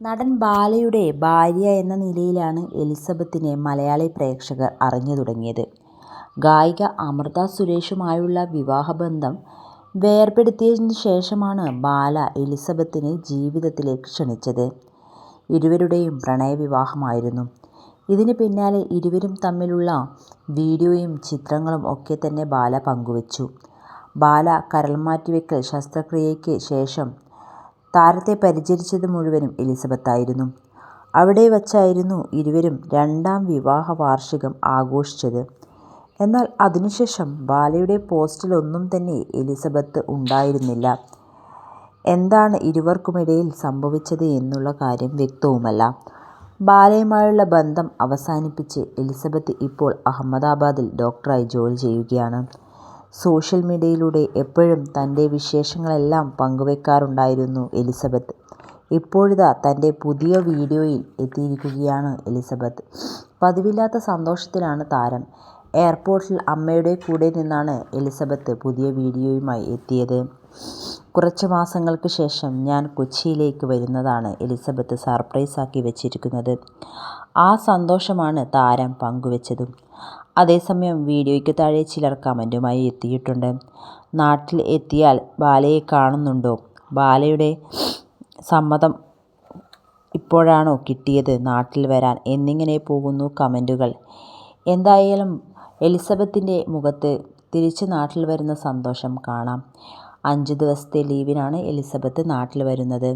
നടൻ ബാലയുടെ ഭാര്യ എന്ന നിലയിലാണ് എലിസബത്തിനെ മലയാളി പ്രേക്ഷകർ അറിഞ്ഞു തുടങ്ങിയത്. ഗായിക അമൃത സുരേഷുമായുള്ള വിവാഹബന്ധം വേർപെടുത്തിയതിനു ശേഷമാണ് ബാല എലിസബത്തിനെ ജീവിതത്തിലേക്ക് ക്ഷണിച്ചത്. ഇരുവരുടെയും പ്രണയവിവാഹമായിരുന്നു. ഇതിന് പിന്നാലെ ഇരുവരും തമ്മിലുള്ള വീഡിയോയും ചിത്രങ്ങളും ഒക്കെ തന്നെ ബാല പങ്കുവച്ചു. ബാല കരൾമാറ്റിവയ്ക്കൽ ശസ്ത്രക്രിയയ്ക്ക് ശേഷം താരത്തെ പരിചരിച്ചത് മുഴുവനും എലിസബത്തായിരുന്നു. അവിടെ വച്ചായിരുന്നു ഇരുവരും രണ്ടാം വിവാഹ വാർഷികം ആഘോഷിച്ചത്. എന്നാൽ അതിനുശേഷം ബാലയുടെ പോസ്റ്റിലൊന്നും തന്നെ എലിസബത്ത് ഉണ്ടായിരുന്നില്ല. എന്താണ് ഇരുവർക്കുമിടയിൽ സംഭവിച്ചത് എന്നുള്ള കാര്യം വ്യക്തവുമല്ല. ബാലയുമായുള്ള ബന്ധം അവസാനിപ്പിച്ച് എലിസബത്ത് ഇപ്പോൾ അഹമ്മദാബാദിൽ ഡോക്ടറായി ജോലി ചെയ്യുകയാണ്. സോഷ്യൽ മീഡിയയിലൂടെ എപ്പോഴും തന്റെ വിശേഷങ്ങളെല്ലാം പങ്കുവെക്കാറുണ്ടായിരുന്നു എലിസബത്ത്. ഇപ്പോഴിതാ തന്റെ പുതിയ വീഡിയോയിൽ എത്തിയിരിക്കുകയാണ് എലിസബത്ത്. പതിവില്ലാത്ത സന്തോഷത്തിലാണ് താരം. എയർപോർട്ടിൽ അമ്മയുടെ കൂടെ നിന്നാണ് എലിസബത്ത് പുതിയ വീഡിയോയുമായി എത്തിയത്. കുറച്ച് മാസങ്ങൾക്ക് ശേഷം ഞാൻ കൊച്ചിയിലേക്ക് വരുന്നതാണ് എലിസബത്ത് സർപ്രൈസാക്കി വെച്ചിരിക്കുന്നത്. ആ സന്തോഷമാണ് താരം പങ്കുവച്ചതും. അതേസമയം വീഡിയോയ്ക്ക് താഴെ ചിലർ കമന്റുമായി എത്തിയിട്ടുണ്ട്. നാട്ടിൽ എത്തിയാൽ ബാലയെ കാണുന്നുണ്ടോ? ബാലയുടെ സമ്മതം ഇപ്പോഴാണോ കിട്ടിയത് നാട്ടിൽ വരാൻ എന്നിങ്ങനെ പോകുന്നു കമന്റുകൾ എന്തായാലും എലിസബത്തിന്റെ മുഖത്ത് തിരിച്ച് നാട്ടിൽ വരുന്ന സന്തോഷം കാണാം. അഞ്ച് ദിവസത്തെ ലീവിനാണ് എലിസബത്ത് നാട്ടിൽ വരുന്നത്.